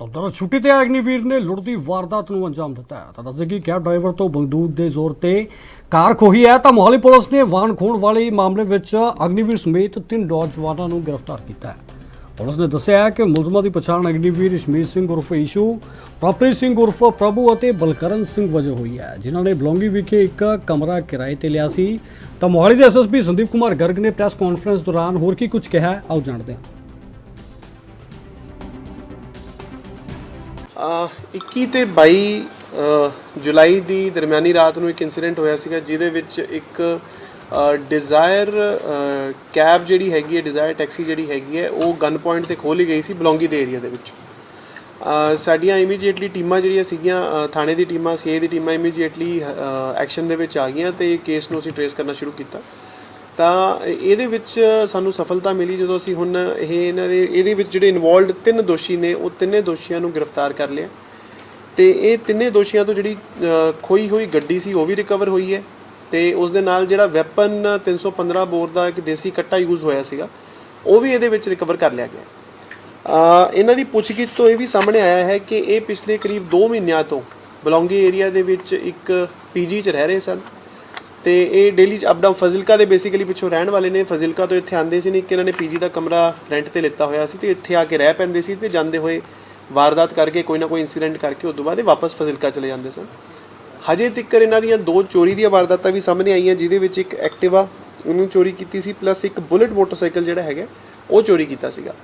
ਉਧਰ ਛੁੱਟੀ ਤੇ ਅਗਨੀਵੀਰ ਨੇ ਲੁੱਟਦੀ ਵਾਰਦਾਤ ਨੂੰ ਅੰਜਾਮ ਦਿੱਤਾ ਹੈ। ਤਾਂ ਦੱਸਦੇ ਕਿ ਕੈਬ ਡਰਾਈਵਰ ਤੋਂ ਬੰਦੂਕ ਦੇ ਜ਼ੋਰ ਤੇ ਕਾਰ ਖੋਹੀ ਹੈ ਤਾਂ ਮੋਹਾਲੀ ਪੁਲਿਸ ਨੇ ਵਾਹਨ ਖੋਹਣ ਵਾਲੇ ਮਾਮਲੇ ਵਿੱਚ ਅਗਨੀਵੀਰ ਸਮੇਤ ਤਿੰਨ ਨੌਜਵਾਨਾਂ ਨੂੰ ਗ੍ਰਿਫਤਾਰ ਕੀਤਾ ਹੈ। ਪੁਲਿਸ ਨੇ ਦੱਸਿਆ ਹੈ ਕਿ ਮੁਲਜ਼ਮਾਂ ਦੀ ਪਛਾਣ ਅਗਨੀਵੀਰ ਇਸ਼ਮੀਤ ਸਿੰਘ ਉਰਫ ਈਸ਼ੂ, ਪ੍ਰਭਪ੍ਰੀਤ ਸਿੰਘ ਉਰਫ ਪ੍ਰਭੂ ਅਤੇ ਬਲਕਰਨ ਸਿੰਘ ਵਜੋਂ ਹੋਈ ਹੈ, ਜਿਨ੍ਹਾਂ ਨੇ ਬਲੌਂਗੀ ਵਿਖੇ ਇੱਕ ਕਮਰਾ ਕਿਰਾਏ ਤੇ ਲਿਆ ਸੀ। ਤਾਂ ਮੋਹਾਲੀ ਦੇ ਐਸਐਸਪੀ ਸੰਦੀਪ ਕੁਮਾਰ ਗਰਗ ਨੇ ਪ੍ਰੈਸ ਕਾਨਫਰੰਸ ਦੌਰਾਨ ਹੋਰ ਕੀ ਕੁਝ ਕਿਹਾ ਆਓ ਜਾਣਦੇ ਹਾਂ। 21 ਤੇ 22 ਜੁਲਾਈ ਦੀ ਦਰਮਿਆਨੀ ਰਾਤ ਨੂੰ ਇੱਕ ਇਨਸੀਡੈਂਟ ਹੋਇਆ ਸੀਗਾ, ਜਿਹਦੇ ਵਿੱਚ ਇੱਕ ਡਿਜ਼ਾਇਰ ਕੈਬ ਜਿਹੜੀ ਹੈਗੀ ਹੈ ਡਿਜ਼ਾਇਰ ਟੈਕਸੀ ਜਿਹੜੀ ਹੈਗੀ ਹੈ, ਉਹ ਗਨ ਪੁਆਇੰਟ ਤੇ ਖੋਲੀ ਗਈ ਸੀ ਬਲੌਂਗੀ ਦੇ ਏਰੀਆ ਦੇ ਵਿੱਚ। ਸਾਡੀਆਂ ਇਮੀਡੀਏਟਲੀ ਟੀਮਾਂ ਜਿਹੜੀਆਂ ਸੀਗੀਆਂ ਥਾਣੇ ਦੀ ਟੀਮਾਂ ਸੀਏ ਦੀ ਟੀਮਾਂ ਇਮੀਡੀਏਟਲੀ ਐਕਸ਼ਨ ਦੇ ਵਿੱਚ ਆ ਗਈਆਂ ਤੇ ਕੇਸ ਨੂੰ ਅਸੀਂ ਟਰੇਸ ਕਰਨਾ ਸ਼ੁਰੂ ਕੀਤਾ। ਤਾਂ ਇਹਦੇ ਵਿੱਚ ਸਾਨੂੰ ਸਫਲਤਾ ਮਿਲੀ ਜਦੋਂ ਅਸੀਂ ਹੁਣ ਇਹ ਇਹਨਾਂ ਦੇ ਇਹਦੇ ਵਿੱਚ ਜਿਹੜੇ ਇਨਵੋਲਡ ਤਿੰਨ ਦੋਸ਼ੀ ਨੇ ਉਹ ਤਿੰਨੇ ਦੋਸ਼ੀਆਂ ਨੂੰ ਗ੍ਰਿਫਤਾਰ ਕਰ ਲਿਆ। ਤੇ ਇਹ ਤਿੰਨੇ ਦੋਸ਼ੀਆਂ ਤੋਂ ਜਿਹੜੀ ਖੋਈ ਹੋਈ ਗੱਡੀ ਸੀ ਉਹ ਵੀ ਰਿਕਵਰ ਹੋਈ ਹੈ। ਤੇ ਉਸ ਦੇ ਨਾਲ ਜਿਹੜਾ ਵੈਪਨ 315 ਬੋਰ ਦਾ ਇੱਕ ਦੇਸੀ ਕੱਟਾ ਯੂਜ਼ ਹੋਇਆ ਸੀਗਾ ਉਹ ਵੀ ਇਹਦੇ ਵਿੱਚ ਰਿਕਵਰ ਕਰ ਲਿਆ ਗਿਆ। ਅ, ਇਹਨਾਂ ਦੀ ਪੁੱਛਗਿੱਛ ਤੋਂ ਇਹ ਵੀ ਸਾਹਮਣੇ ਆਇਆ ਹੈ ਕਿ ਇਹ ਪਿਛਲੇ ਕਰੀਬ 2 ਮਹੀਨਿਆਂ ਤੋਂ ਬਲੌਂਗੀ ਏਰੀਆ ਦੇ ਵਿੱਚ ਇੱਕ ਪੀਜੀ 'ਚ ਰਹਿ ਰਹੇ ਸਨ। ਤੇ ਇਹ ਡੇਲੀ ਅਪ ਡਾਊਨ ਫਜ਼ਿਲਕਾ ਦੇ ਬੇਸਿਕਲੀ ਪਿੱਛੋਂ ਰਹਿਣ ਵਾਲੇ ਨੇ। ਫਜ਼ਿਲਕਾ ਤੋਂ ਇੱਥੇ ਆਂਦੇ ਸੀ ਨੇ ਕਿ ਇਹਨਾਂ ਨੇ ਪੀਜੀ ਦਾ ਕਮਰਾ ਰੈਂਟ ਤੇ ਲਿੱਤਾ ਹੋਇਆ ਸੀ ਤੇ ਇੱਥੇ ਆ ਕੇ ਰਹਿ ਪੈਂਦੇ ਸੀ ਤੇ ਜਾਂਦੇ ਹੋਏ ਵਾਰਦਾਤ ਕਰਕੇ ਕੋਈ ਨਾ ਕੋਈ ਇਨਸੀਡੈਂਟ ਕਰਕੇ ਉਸ ਤੋਂ ਬਾਅਦ ਇਹ ਵਾਪਸ ਫਜ਼ਿਲਕਾ ਚਲੇ ਜਾਂਦੇ ਸਨ। ਹਜੇ ਤੱਕ ਇਹਨਾਂ ਦੀਆਂ ਦੋ ਚੋਰੀ ਦੀਆਂ ਵਾਰਦਾਤਾਂ ਵੀ ਸਾਹਮਣੇ ਆਈਆਂ, ਜਿਹਦੇ ਵਿੱਚ ਇੱਕ ਐਕਟਿਵਾ ਉਹਨੂੰ ਚੋਰੀ ਕੀਤੀ ਸੀ ਪਲੱਸ ਇੱਕ ਬੁਲਟ ਮੋਟਰਸਾਈਕਲ ਜਿਹੜਾ ਹੈਗਾ, ਉਹ ਚੋਰੀ ਕੀਤਾ ਸੀਗਾ।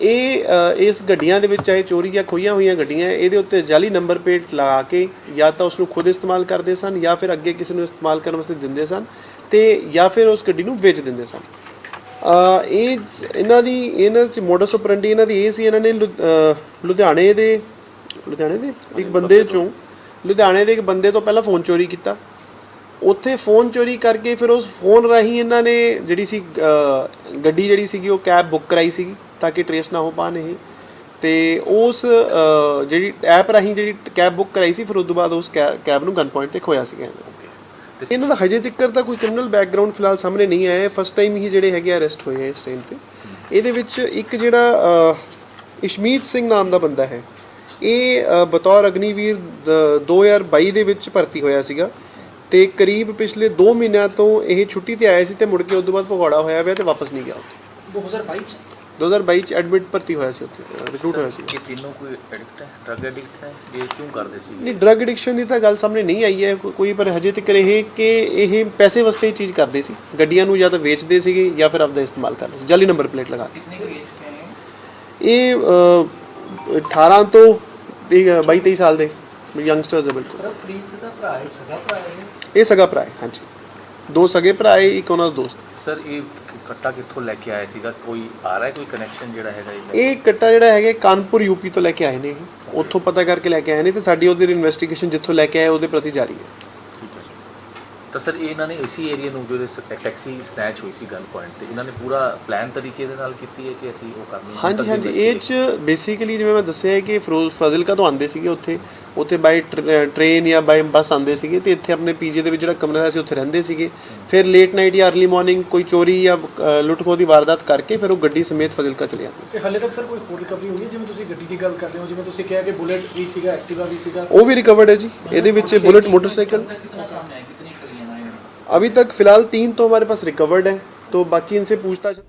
ਇਹ ਇਸ ਗੱਡੀਆਂ ਦੇ ਵਿੱਚ ਚਾਹੇ ਚੋਰੀ ਜਾਂ ਖੋਈਆਂ ਹੋਈਆਂ ਗੱਡੀਆਂ ਇਹਦੇ ਉੱਤੇ ਜਾਲੀ ਨੰਬਰ ਪਲੇਟ ਲਗਾ ਕੇ ਜਾਂ ਤਾਂ ਉਸ ਨੂੰ ਖੁਦ ਇਸਤੇਮਾਲ ਕਰਦੇ ਸਨ ਜਾਂ ਫਿਰ ਅੱਗੇ ਕਿਸੇ ਨੂੰ ਇਸਤੇਮਾਲ ਕਰਨ ਵਾਸਤੇ ਦਿੰਦੇ ਸਨ ਤੇ ਜਾਂ ਫਿਰ ਉਸ ਗੱਡੀ ਨੂੰ ਵੇਚ ਦਿੰਦੇ ਸਨ। ਇਹ ਇਹਨਾਂ ਦੀ ਇਹਨਾਂ ਚ ਮੋਡਸ ਆਪਰੈਂਡੀ ਇਹਨਾਂ ਦੀ ਇਹ ਸੀ ਇਹਨਾਂ ਨੇ ਲੁਧਿਆਣੇ ਦੇ ਲੁਧਿਆਣੇ ਦੇ? ਇੱਕ ਬੰਦੇ ਚੋਂ ਲੁਧਿਆਣੇ ਦੇ ਇੱਕ ਬੰਦੇ ਤੋਂ ਪਹਿਲਾਂ ਫੋਨ ਚੋਰੀ ਕੀਤਾ। ਉੱਥੇ ਫੋਨ ਚੋਰੀ ਕਰਕੇ ਫਿਰ ਉਸ ਫੋਨ ਰਾਹੀਂ ਇਹਨਾਂ ਨੇ ਜਿਹੜੀ ਸੀ ਗੱਡੀ ਜਿਹੜੀ ਸੀਗੀ ਉਹ ਕੈਬ ਬੁੱਕ ਕਰਾਈ ਸੀਗੀ। ਤਾਂ ਕਿ ਟਰੇਸ ਨਾ ਹੋ ਪਾਣ ਇਹ। ਤੇ ਉਸ ਜਿਹੜੀ ਐਪ ਰਾਹੀਂ ਜਿਹੜੀ ਕੈਬ ਬੁੱਕ ਕਰਾਈ ਸੀ ਫਿਰ ਉਸ ਤੋਂ ਬਾਅਦ ਉਸ ਕੈ- ਕੈਬ ਨੂੰ ਗਨ ਪੁਆਇੰਟ ਤੇ ਖੋਇਆ ਸੀਗਾ ਇਹਨਾਂ ਨੇ। ਇਹਨਾਂ ਦਾ ਹਜੇ ਤੱਕ ਤਾਂ ਕੋਈ ਕ੍ਰਿਮੀਨਲ ਬੈਕਗ੍ਰਾਉਂਡ ਫਿਲਹਾਲ ਸਾਹਮਣੇ ਨਹੀਂ ਆਇਆ ਹੈ। ਫਸਟ ਟਾਈਮ ਹੀ ਜਿਹੜੇ ਹੈਗੇ ਅਰੈਸਟ ਹੋਏ ਆ ਇਸ ਟਾਈਮ ਤੇ। ਇਹਦੇ ਵਿੱਚ ਇੱਕ ਜਿਹੜਾ ਅ, ਇਸ਼ਮੀਤ ਸਿੰਘ ਨਾਮ ਦਾ ਬੰਦਾ ਹੈ। ਇਹ ਬਤੌਰ ਅਗਨੀਵੀਰ ਦ- 2022 ਦੇ ਵਿੱਚ ਭਰਤੀ ਹੋਇਆ ਸੀਗਾ। ਤੇ ਕਰੀਬ ਪਿਛਲੇ 2 ਮਹੀਨਿਆਂ ਤੋਂ ਇਹ ਛੁੱਟੀ ਤੇ ਆਇਆ ਸੀ ਤੇ ਮੁੜ ਕੇ ਉਸ ਤੋਂ ਬਾਅਦ ਭਗੌੜਾ ਹੋਇਆ ਹੋਇਆ ਤੇ ਵਾਪਸ ਨਹੀਂ ਗਿਆ ਉੱਥੇ। 2022 ਚ? 2022 ਚ ਐਡਮਿਟ ਭਰਤੀ ਹੋਇਆ ਸੀ ਉੱਥੇ ਰਿਕਰੂਟ ਹੋਇਆ ਸੀ। ਇਹ ਤਿੰਨੋਂ ਕੋਈ ਐਡਿਕਟ ਹੈ? ਡਰਗ ਐਡਿਕਟ ਹੈ? ਇਹ ਕਿਉਂ ਕਰਦੇ ਸੀ? ਨਹੀਂ ਡਰਗ ਐਡਿਕਸ਼ਨ ਦੀ ਤਾਂ ਗੱਲ ਸਾਹਮਣੇ ਨਹੀਂ ਆਈ ਹੈ ਕੋ- ਕੋਈ ਪਰ ਹਜੇ ਤੱਕ ਇਹ ਕਿ ਇਹ ਪੈਸੇ ਵਾਸਤੇ ਹੀ ਚੀਜ਼ ਕਰਦੇ ਸੀ। ਗੱਡੀਆਂ ਨੂੰ ਜਾਂ ਤਾਂ ਵੇਚਦੇ ਸੀਗੇ ਜਾਂ ਫਿਰ ਆਪਦਾ ਇਸਤੇਮਾਲ ਕਰਦੇ ਸੀ। ਜਾਲੀ ਨੰਬਰ ਪਲੇਟ ਲਗਾ ਕੇ। ਇਹ ਅ, 18 ਤੋਂ 22 23 ਸਾਲ ਦੇ ਯੰਗਸਟਰਸ ਹੈ ਬਿਲਕੁਲ। ਪ੍ਰਭਪ੍ਰੀਤ ਦਾ ਭਰਾ ਹੈ ਸਗਾ ਭਰਾ ਹੈ? ਇਹ ਸਗਾ ਭਰਾ ਹੈ ਹਾਂਜੀ। ਦੋ ਸਗੇ ਭਰਾ ਹੈ ਇੱਕ ਉਹਨਾਂ ਦਾ ਦੋਸਤ। ਸਰ, ਇਹ ਕੱਟਾ ਕਿੱਥੋਂ ਲੈ ਕੇ ਆਇਆ ਸੀਗਾ? ਕੋਈ ਆ ਰਿਹਾ, ਕੋਈ ਕਨੈਕਸ਼ਨ ਜਿਹੜਾ ਹੈਗਾ ਇਹ? ਇਹ ਕੱਟਾ ਜਿਹੜਾ ਹੈਗਾ, ਇਹ ਕਾਨਪੁਰ ਯੂਪੀ ਤੋਂ ਲੈ ਕੇ ਆਏ ਨੇ ਇਹ। ਉੱਥੋਂ ਪਤਾ ਕਰਕੇ ਲੈ ਕੇ ਆਏ ਨੇ ਤੇ ਸਾਡੀ ਉਹਦੇ ਇਨਵੈਸਟੀਗੇਸ਼ਨ ਜਿੱਥੋਂ ਲੈ ਕੇ ਆਏ, ਉਹਦੇ ਪ੍ਰਤੀ ਜਾਰੀ ਹੈ। ਤਾਂ ਸਰ ਇਹ ਇਹਨਾਂ ਨੇ ਇਸੀ ਏਰੀਆ ਨੂੰ ਜਿਹੜੇ ਟੈਕਸੀ ਸਨੈਚ ਹੋਈ ਸੀ ਗਨ ਪੁਆਇੰਟ ਤੇ ਇਹਨਾਂ ਨੇ ਪੂਰਾ ਪਲਾਨ ਤਰੀਕੇ ਦੇ ਨਾਲ ਕੀਤੀ ਹੈ ਕਿ ਅਸੀਂ ਉਹ ਕਰਨੀ ਹੈ? ਹਾਂਜੀ ਹਾਂਜੀ ਇਹ ਚ ਬੇਸਿਕਲੀ ਜਿਵੇਂ ਮੈਂ ਦੱਸਿਆ ਹੈ ਕਿ ਫਿਰੋਜ਼ ਫਾਜ਼ਿਲਕਾ ਤੋਂ ਆਉਂਦੇ ਸੀਗੇ ਉੱਥੇ ਉੱਥੇ ਬਾਈ ਟ੍ਰੇਨ ਜਾਂ ਬਾਈ ਬੱਸ ਆਉਂਦੇ ਸੀਗੇ ਤੇ ਇੱਥੇ ਆਪਣੇ ਪੀਜੀ ਦੇ ਵਿੱਚ ਜਿਹੜਾ ਕਮਰਾ ਹੈ ਸੀ ਉੱਥੇ ਰਹਿੰਦੇ ਸੀਗੇ। ਫਿਰ ਲੇਟ ਨਾਈਟ ਜਾਂ अर्ਲੀ ਮਾਰਨਿੰਗ ਕੋਈ ਚੋਰੀ ਜਾਂ ਲੁੱਟ ਖੋਹ ਦੀ ਵਾਰਦਾਤ ਕਰਕੇ ਫਿਰ ਉਹ ਗੱਡੀ ਸਮੇਤ ਫਾਜ਼ਿਲਕਾ ਚਲੇ ਜਾਂਦੇ ਸੇ। ਹਾਲੇ ਤੱਕ ਸਰ ਕੋਈ ਹੋਰ ਰਿਕਵਰੀ ਹੋਈ ਹੈ? ਜਿਵੇਂ ਤੁਸੀਂ ਗੱਡੀ ਦੀ ਗੱਲ ਕਰਦੇ ਹੋ ਜਿਵੇਂ ਤੁਸੀਂ ਕਿਹਾ ਕਿ ਬੁਲਟ ਵੀ ਸੀਗਾ ਐਕਟਿਵਾ ਵੀ ਸੀਗਾ? ਉਹ ਵੀ ਰਿਕਵਰਡ ਹੈ ਜੀ। ਇਹਦੇ ਵਿੱਚ ਬੁਲਟ ਮੋਟਰਸਾਈਕਲ अभी तक फिलहाल तीन तो हमारे पास रिकवर्ड है तो बाकी इनसे पूछताछ